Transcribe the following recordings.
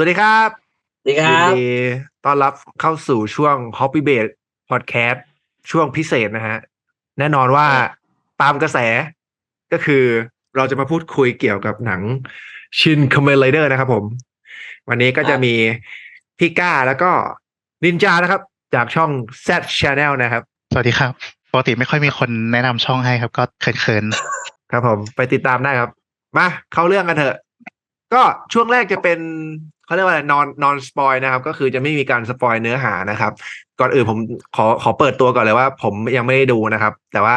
สวัสดีครับสวัสดีคยิรันบดีต้อนรับเข้าสู่ช่วง Hobby b a s e Podcast ช่วงพิเศษนะฮะ แน่นอนว่าตามกระแสก็คือเราจะมาพูดคุยเกี่ยวกับหนังชินคอมเมนไรเดอร์นะครับผม วันนี้ก็จะมีพี่ก้าแล้วก็นินจานะครับ จากช่อง Z Channel นะครับ สวัสดีครับ ปกติไม่ค่อยมีคนแนะนำช่องให้ครับ ก็เขินครับผม ไปติดตามได้ครับ มาเข้าเรื่องกันเถอะ ก็ช่วงแรกจะเป็นเขาเรียกว่าอะไรนอนนอนสปอยนะครับ ก็คือจะไม่มีการสปอยเนื้อหานะครับ ก่อนอื่นผมขอขอเปิดตัวก่อนเลยว่า ผมยังไม่ได้ดูนะครับ แต่ว่า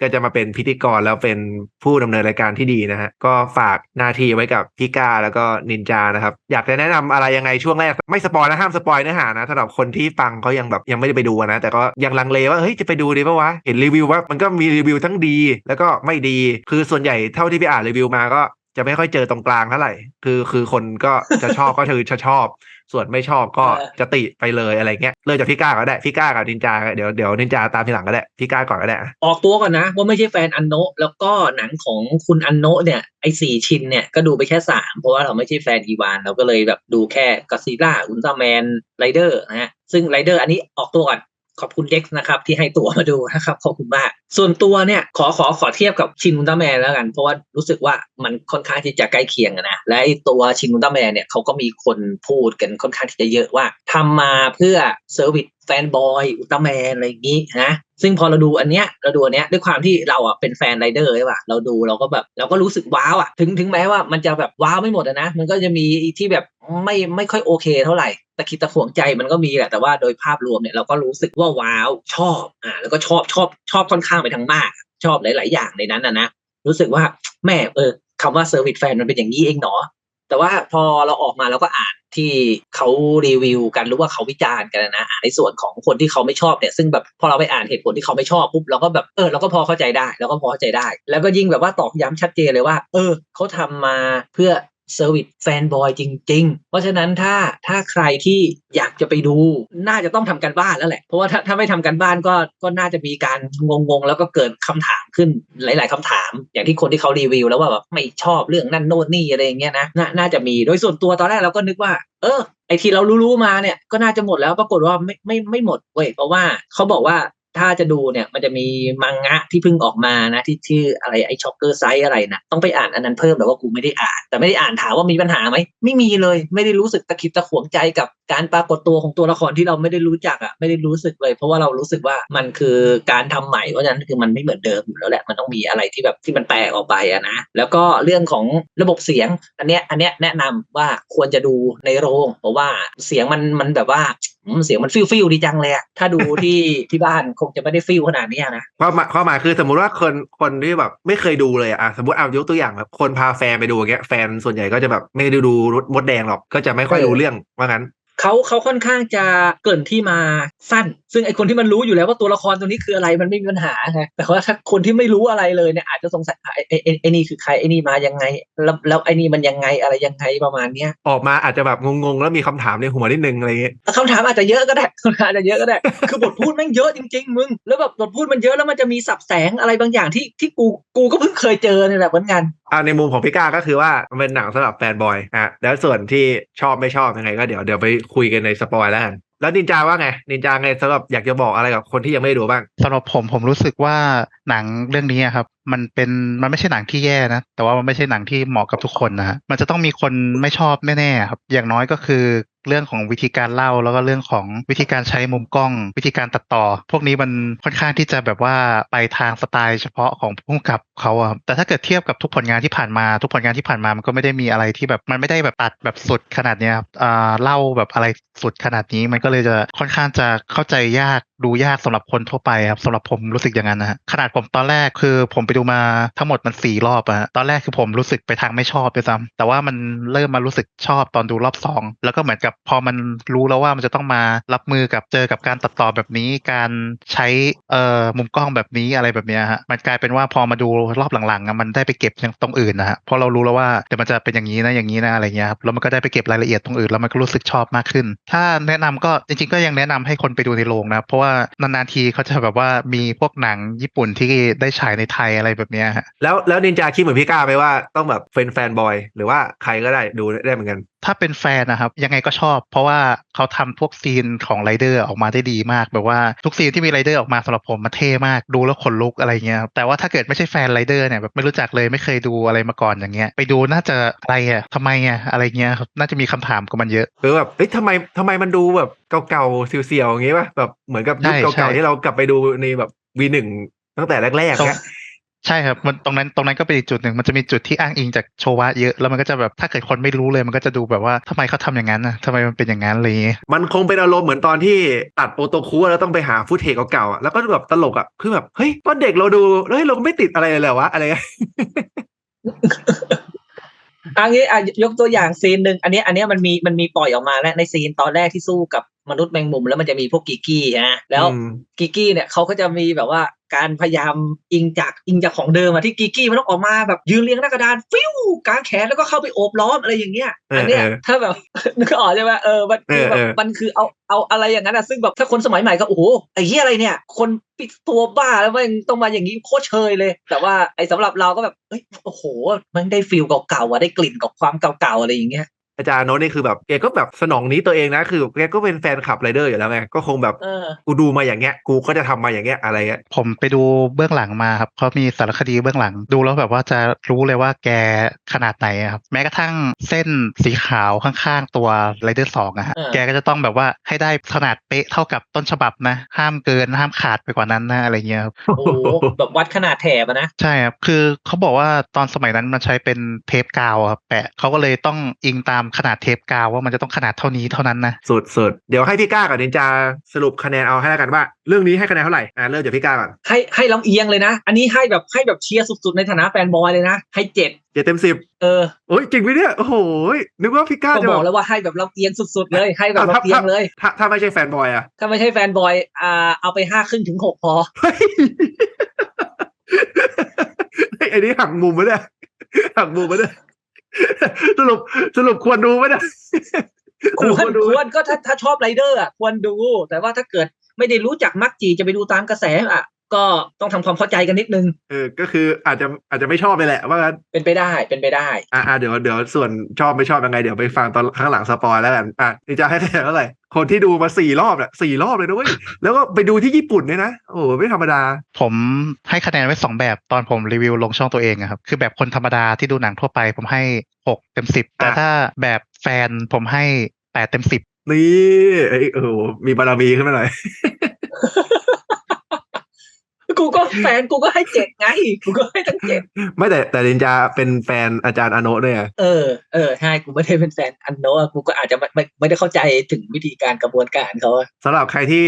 ก็จะมาเป็นพิธีกรแล้วเป็นผู้ดำเนินรายการที่ดีนะฮะก็ฝากหน้าที่ไว้กับพี่กาแล้วก็นินจานะครับ อยากจะแนะนำอะไรยังไงช่วงแรก ไม่สปอยนะห้ามสปอยเนื้อหานะสำหรับคนที่ฟังเขายังแบบยังไม่ได้ไปดูนะ แต่ก็ยังลังเลว่าเฮ้ยจะไปดูดีปะวะเห็นรีวิวว่ามันก็มีรีวิวทั้งดี แล้วก็ไม่ดี คือส่วนใหญ่เท่าที่พี่อ่านรีวิวมาก็ จะไม่ค่อยเจอตรงกลางเท่าไหร่ คือคือคนก็จะชอบก็คือจะชอบ ส่วนไม่ชอบก็เออจะติไปเลยอะไรเงี้ยเริ่มจากพี่ก้าก็ได้พี่ก้ากับนินจาก็เดี๋ยวเดี๋ยวนินจาตามทีหลังก็ได้พี่ก้าก่อนก็ได้อะออกตัวก่อนนะ ว่าไม่ใช่แฟนอันโนะแล้วก็หนังของคุณอันโนะเนี่ยไอ้สี่ชิ้นเนี่ยก็ดูไปแค่สามเพราะว่าเราไม่ใช่แฟนอีวานเราก็เลยแบบดูแค่ก d ซิล่าอุลตร้าแมนไรเดอร์นะฮะซึ่งไรเดอร์อันนี้ออกตัวก่อน ขอบคุณเด็กนะครับที่ให้ตัวมาดูนะครับขอบคุณมาก ส่วนตัวเนี่ยขอขอขอเทียบกับชินอุลตร้าแมนแล้วกัน เพราะว่ารู้สึกว่ามันค่อนข้างที่จะใกล้เคียงนะและไอตัวชินอุลตร้าแมนเนี่ยเขาก็มีคนพูดกันค่อนข้างที่จะเยอะว่าทำมาเพื่อเซอร์วิส แฟนบอยอุลตร้าแมนอะไรอย่างนี้นะซึ่งพอเราดูอันเนี้ยเราดูอันเนี้ยด้วยความที่เราอะเป็นแฟนไรเดอร์ใช่ป่ะเราดูเราก็แบบเราก็รู้สึกว้าวอะถึงถึงแม้ว่ามันจะแบบว้าวไม่หมดอะนะ มันก็จะมีที่แบบไม่ไม่ค่อยโอเคเท่าไหร่แต่คิดตะขวงใจมันก็มีแหละแต่ว่าโดยภาพรวมเนี่ยเราก็รู้สึกว่าว้าวชอบอ่าแล้วก็ชอบชอบชอบค่อนข้างไปทางมาก ชอบหลาย ๆ อย่างในนั้นนะนะรู้สึกว่าแม่เออคำว่าเซอร์วิสแฟนมันเป็นอย่างนี้เองเนาะแต่ว่าพอเราออกมาเราก็อ่านที่เขารีวิวกันหรือว่าเขาวิจารณ์กันนะในส่วนของคนที่เขาไม่ชอบเนี่ยซึ่งแบบพอเราไปอ่านเหตุผลที่เขาไม่ชอบปุ๊บเราก็แบบเออเราก็พอเข้าใจได้เราก็พอเข้าใจได้ แล้วก็ยิ่งแบบว่าตอกย้ำชัดเจนเลยว่า เออเขาทำมาเพื่อ เซอร์วิสแฟนบอยจริง ๆ เพราะฉะนั้นถ้าถ้าใครที่อยากจะไปดู น่าจะต้องทำกันบ้านแล้วแหละ เพราะว่าถ้าถ้าไม่ทำกันบ้านก็ก็น่าจะมีการงงๆ แล้วก็เกิดคำถามขึ้นหลาย ๆคำถาม อย่างที่คนที่เขารีวิว แล้วว่าแบบไม่ชอบเรื่องนั่นโน่นนี่อะไรอย่างเงี้ยนะนน่าจะมีโดยส่วนตัวตอนแรกเราก็นึกว่า เออไอที่เรารู้ๆมาเนี่ยก็น่าจะหมดแล้วปรากฏว่าไม่ไม่ไม่หมดเว้ยเพราะว่าเขาบอกว่า ถ้าจะดูเนี่ยมันจะมีมังงะที่เพิ่งออกมานะที่ชื่ออะไรไอช็อกเกอร์ไซส์อะไรนะต้องไปอ่านอันนั้นเพิ่มแต่ว่ากูไม่ได้อ่าน แต่ไม่ได้อ่านถามว่ามีปัญหาไหมไม่มีเลยไม่ได้รู้สึกตะขิดตะขวงใจกับการปรากฏตัวของตัวละครที่เราไม่ได้รู้จักอะไม่ได้รู้สึกเลย เพราะว่าเรารู้สึกว่ามันคือการทำใหม่เพราะฉะนั้นคือมันไม่เหมือนเดิมอยู่แล้วแหละมันต้องมีอะไรที่แบบที่มันแปลกออกไปอะนะแล้วก็เรื่องของระบบเสียงอันเนี้ยอันเนี้ยแนะนำว่าควรจะดูในโรง เพราะว่าเสียงมันมันแบบว่า เสียงมันฟิลฟิลดีจังเลยอะถ้าดูที่ที่บ้านคงจะไม่ได้ฟิลขนาดนี้อะนะความหมายความหมายคือสมมุติว่าคนคนที่แบบไม่เคยดูเลยอะอะสมมติเอายกตัวอย่างแบบคนพาแฟนไปดูอย่างเงี้ยแฟนส่วนใหญ่ก็จะแบบไม่ได้ดูรถมดแดงหรอกก็จะไม่ค่อยรู้เรื่องว่างั้น เขาเขาค่อนข้างจะเกริ่นที่มาสั้น ซึ่งไอคนที่มันรู้อยู่แล้วว่าตัวละครตัวนี้คืออะไรมันไม่มีปัญหาไงแต่ว่าถ้าคนที่ไม่รู้อะไรเลยเนี่ยอาจจะสงสัยอะไอไอไอ้ไอนี่คือใครไอนี่มายังไง แล้วแล้วไอนี่มันยังไงอะไรยังไงประมาณเนี้ยออกมาอาจจะแบบงงๆแล้วมีคำถามในหัวนิดนึงอะไรเงี้ยคำถามอาจจะเยอะก็ได้คำถามอาจจะเยอะก็ได้ คือบทพูดแม่งเยอะจริง ๆ มึง แล้วแบบบทพูดมันเยอะแล้วมันจะมีสับแสงอะไรบางอย่างที่ที่กูกูก็เพิ่งเคยเจอเนี่ยแหละเหมือนกันอ่าในมุมของพี่ก้าก็คือว่ามันเป็นหนังสำหรับแฟนบอยอะแล้วส่วนที่ชอบไม่ชอบยังไงก็เดี๋ยวเดี๋ยวไปคุยกันในสปอยแล้วกันแล้วนินจาว่าไงนินจาไงสำหรับอยากจะบอกอะไรกับคนที่ยังไม่ดูบ้างสำหรับผมผมรู้สึกว่าหนังเรื่องนี้ครับ มันเป็นมันไม่ใช่หนังที่แย่นะ แต่ว่ามันไม่ใช่หนังที่เหมาะกับทุกคนนะฮะมันจะต้องมีคนไม่ชอบแน่ๆครับ อย่างน้อยก็คือเรื่องของวิธีการเล่าแล้วก็เรื่องของวิธีการใช้มุมกล้อง วิธีการตัดต่อ พวกนี้มันค่อนข้างที่จะแบบว่าไปทางสไตล์เฉพาะของผู้กำกับเขาอะแต่ถ้าเกิดเทียบกับทุกผลงานที่ผ่านมา ทุกผลงานที่ผ่านมามันก็ไม่ได้มีอะไรที่แบบมันไม่ได้แบบตัดแบบสุดขนาดเนี้ยครับอ่าเล่าแบบอะไรสุดขนาดนี้มันก็เลยจะค่อนข้างจะเข้าใจยากดูยากสำหรับคนทั่วไปครับสำหรับผมรู้สึกอย่างนั้นนะฮะขนาดผมตอนแรกคือผมไปดูมาทั้งหมดมันสี่รอบอะตอนแรกคือผมรู้สึกไปทางไม่ชอบด้วยซ้ำแต่ว่ามันเริ่มมารู้สึกชอบตอนดูรอบสองแล้วก็เหมือนกับพอมันรู้แล้วว่ามันจะต้องมารับมือกับเจอกับการตัดต่อแบบนี้การใช้เอ่อมุมกล้องแบบนี้อะไรแบบเนี้ยฮะมันกลายเป็นว่าพอมาดูรอบหลังๆมันได้ไปเก็บอย่างตรงอื่นนะฮะพราะเรารู้แล้วว่าเดี๋ยวมันจะเป็นอย่างนี้นะอย่างนี้นะอะไรเงี้ยครับแล้วมันก็ได้ไปเก็บรายละเอียดตรงอื่นแล้วมันก็รู้สึกชอบมากขึ้น ถ้าแนะนำก็จริงๆก็ยังแนะนำให้คนไปดูในโรงนะเพราะว่านานๆทีเขาจะแบบว่ามีพวกหนังญี่ปุ่นที่ได้ฉายในไทยอะไรอะไรแบบเนี้ยฮะแล้วแล้วนินจาคิดเหมือนพี่ก้าไหมว่าต้องแบบเป็นแฟนบอย หรือว่าใครก็ได้ดูได้เหมือนกัน ถ้าเป็นแฟนนะครับ ยังไงก็ชอบ เพราะว่าเขาทำพวกซีนของไรเดอร์ออกมาได้ดีมากแบบว่าทุกซีนที่มีไรเดอร์ออกมาสำหรับผมมันเท่มากดูแล้วขนลุกอะไรเงี้ยครับแต่ว่าถ้าเกิดไม่ใช่แฟนไรเดอร์เนี่ยแบบไม่รู้จักเลยไม่เคยดูอะไรมาก่อนอย่างเงี้ย ไปดูน่าจะอะไรอะทำไมอะอะไรเงี้ยครับน่าจะมีคำถามกับมันเยอะหรือแบบเอ้ยทำไมทำไมมันดูแบบเก่าๆเสียวๆอย่างงี้ป่ะแบบเหมือนกับยุคใช่ใช่เก่าๆที่เรากลับไปดูในแบบวีหนึ่งตั้งแต่แรกๆเนี่ย ใช่ครับมันตรงนั้นตรงนั้นก็เป็นอีกจุดหนึ่งมันจะมีจุดที่อ้างอิงจากโชวะเยอะแล้วมันก็จะแบบถ้าเกิดคนไม่รู้เลยมันก็จะดูแบบว่าทำไมเขาทำอย่างนั้นนะทำไมมันเป็นอย่างนั้นอะไรอย่างเงี้ยมันคงเป็นอารมณ์เหมือนตอนที่ตัดโอโตคุแล้วต้องไปหาฟุตเทจเก่าๆอะแล้วก็แบบตลกอะคือแบบเฮ้ยตอนเด็กเราดูเฮ้ยเราไม่ติดอะไรเลยเหรอวะอะไรอันนี้อะยกตัวอย่างซีนหนึ่งอันนี้อันนี้มันมีมันมีปล่อยออกมาแล้วในซีนตอนแรกที่สู้กับมนุษย์แมงมุมแล้วมันจะมีพวกกิกกี้นะแล้วอืมกิกกี้เนี่ยเขาก็จะมีแบบว่า การพยายามอิงจากอิงจากของเดิมอะที่กิกกี้มันต้องออกมาแบบยืนเรียงหน้ากระดานฟิวกางแขนแล้วก็เข้าไปโอบล้อมอะไรอย่างเงี้ยเอออัอันเนี้ยเออถ้าแบบนึกออกใช่ไหมเออมันคือแบเอบอเออมันคือเอาเอาอะไรอย่างนั้นอะซึ่งแบบถ้าคนสมัยใหม่ก็โอ้โหไอ้เหี้ยอะไรเนี่ย คนปิดตัวบ้าแล้วมันต้องมาอย่างนี้โคตรเชยเลย แต่ว่าไอ้สำหรับเราก็แบบเอ้ยโอ้โหมันได้ฟีลเก่าๆอะได้กลิ่นกับความเก่าๆอะไรอย่างเงี้ย อาจารย์โน้ตนี่คือแบบแกก็แบบสนองนี้ตัวเองนะ คือแกก็เป็นแฟนคลับไรเดอร์อยู่แล้วไงก็คงแบบเออกูดูมาอย่างเงี้ยกูก็จะทำมาอย่างเงี้ยอะไรเงี้ยผมไปดูเบื้องหลังมาครับเขามีสารคดีเบื้องหลังดูแล้วแบบว่าจะรู้เลยว่าแกขนาดไหนอะครับแม้กระทั่งเส้นสีขาวข้างๆตัวไรเดอร์สองอะฮะเออแกก็จะต้องแบบว่าให้ได้ขนาดเป๊ะเท่ากับต้นฉบับนะ ห้ามเกินห้ามขาดไปกว่านั้นนะอะไรเงี้ยครับโอ้โหแบบวัดขนาดแถบอะนะใช่ครับคือเขาบอกว่าตอนสมัยนั้นมันใช้เป็นเทปกาวอะครับแปะเขาก็เลยต้องอิงตามขนาดเทปกาวว่ามันจะต้องขนาดเท่านี้เท่านั้นนะสุดสุดเดี๋ยวให้พี่ก้ากับนินจาสรุปคะแนนเอาให้แล้วกันว่า เรื่องนี้ให้คะแนนเท่าไหร่อ่าเริ่มจากพี่ก้าก่อนให้ให้ลำเอียงเลยนะ อันนี้ให้แบบให้แบบเชียร์สุดๆในฐานะแฟนบอยเลยนะ ให้เจ็ดเจ็ดเต็มสิบเออโอ้ยจริงไหมเนี่ยโอ้โหนึกว่าพี่ก้าก็จะบแบอกบแล้วว่าให้แบบลำเอียงสุดๆเลยให้แบบอะถ้าลำเอียงเลย ถ้าถ้าไม่ใช่แฟนบอยอะถ้าไม่ใช่แฟนบอยอ่าเอาไปห้าครึ่งถึงหกพอเฮ้ยเฮ้ยอันนี้หักมุมมาเนี่ยหักมุมมาเนี่ย สรุปสรุปควรดูไหมเนี่ยควรดูควรก็ถ้าถ้าชอบไรเดอร์อะควรดู แต่ว่าถ้าเกิดไม่ได้รู้จักมักจีจะไปดูตามกระแสอะ ก็ต้องทำความเข้าใจกันนิดนึงเออก็คืออาจจะอาจจะไม่ชอบเลยแหละ ว่างั้นเป็นไปได้เป็นไปได้อะอะเดี๋ยวเดี๋ยวส่วนชอบไม่ชอบยังไงเดี๋ยวไปฟังตอนข้างหลังสปอยแล้วกันอะนี่จะให้คะแนนเท่าไหร่คนที่ดูมาสี่รอบเนี่ยสี่รอบเลยนะเว้ยแล้วก็ไปดูที่ญี่ปุ่นเนี่ยนะโอ้โหไม่ธรรมดา ผมให้คะแนนไว้สองแบบตอนผมรีวิวลงช่องตัวเองอะครับคือแบบคนธรรมดาที่ดูหนังทั่วไป ผมให้หกเต็มสิบแต่อะถ้าแบบแฟนผมให้แปดเต็มสิบนี่เอ้ยโอ้โหมีบารมีขึ้นมาหน่อย กูก็แฟนกูก็ให้เจ็ดไง กูก็ให้ตั้งเจ็ดไม่แต่แต่ดินจาเป็นแฟนอาจารย์อาโนะด้วยไงเออเออใช่กูไม่ได้เป็นแฟนอันโนะอะกูก็อาจจะไม่ไม่ไม่ได้เข้าใจถึงวิธีการกระบวนการเขาอะสำหรับใครที่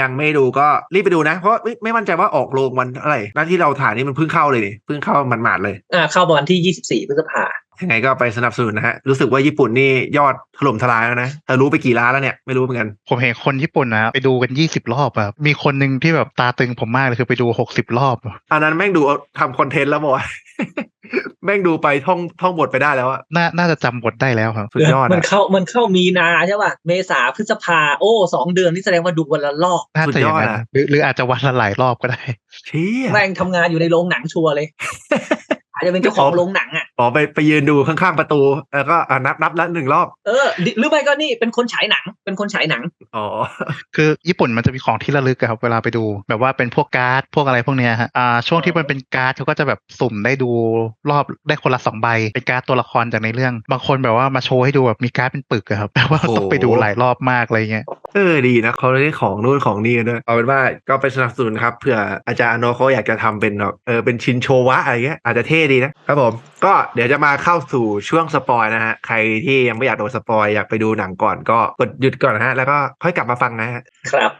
ยังไม่ดูก็รีบไปดูนะ เพราะไม่ไม่มั่นใจว่าออกโรงวันอะไรหน้าที่เราถ่ายนี่มันเพิ่งเข้าเลยนี่เพิ่งเข้ามันหมาดๆเลยอ่าเข้าวันที่ยี่สิบสี่พฤษภา ยังไงก็ไปสนับสนุนนะฮะ รู้สึกว่าญี่ปุ่นนี่ยอดถล่มทลายแล้วนะแต่รู้ไปกี่ล้านแล้วเนี่ย ไม่รู้เหมือนกัน ผมเห็นคนญี่ปุ่นนะไปดูกันยี่สิบรอบอะมีคนหนึ่งที่แบบตาตึงผมมากเลยคือไปดูหกสิบรอบอะอันนั้นแม่งดูเอาทำคอนเทนต์แล้วบอกว่าแม่งดูไปท่องท่องบทไปได้แล้วอะน่าน่าจะจำบทได้แล้วครับสุดยอดมันอะเข้ามันเข้ามีนาใช่ป่ะเมษาพฤษภาโอ้สองเดือนนี่แสดงว่าดูวันละรอบน่าจะอย่างนั้นสุดยอดอะหรือหรืออาจจะวันละหลายรอบก็ได้เชี่ยแม่งทำงานอยู่ในโรงหนังชัวร์เลย อาจจะเป็นเจ้าของโรงหนังอะ อ๋อไปไปยืนดูข้างๆประตู แล้วก็อะนับนับแล้วหนึ่งรอบ เออดิหรือไม่ก็นี่เป็นคนฉายหนัง เป็นคนฉายหนัง อ๋อ คือญี่ปุ่นมันจะมีของที่ระลึกอะครับเวลาไปดู แบบว่าเป็นพวกการ์ดพวกอะไรพวกเนี้ยฮะอ่าช่วงที่มันเป็นการ์ดเขาก็จะแบบสุ่มได้ดูรอบได้คนละสองใบเป็นการ์ดตัวละครจากในเรื่อง บางคนแบบว่ามาโชว์ให้ดูแบบมีการ์ดเป็นปึกอะครับแปลว่าต้องไปดูหลายรอบมากอะไรเงี้ยเออดีนะเขาได้ของนู่นของนี่กันด้วยเอาเป็นว่าก็ไปสนับสนุนครับเผื่ออาจารย์โนเขาอยากจะทำเป็นแบบเออเป็นชินโชวะอะไรเงี้ยอาจจะเท่ดีนะครับผม ก็เดี๋ยวจะมาเข้าสู่ช่วงสปอยนะฮะใครที่ยังไม่อยากโดนสปอยอยากไปดูหนังก่อนก็กดหยุดก่อนนะฮะแล้วก็ค่อยกลับมาฟังนะฮะครับ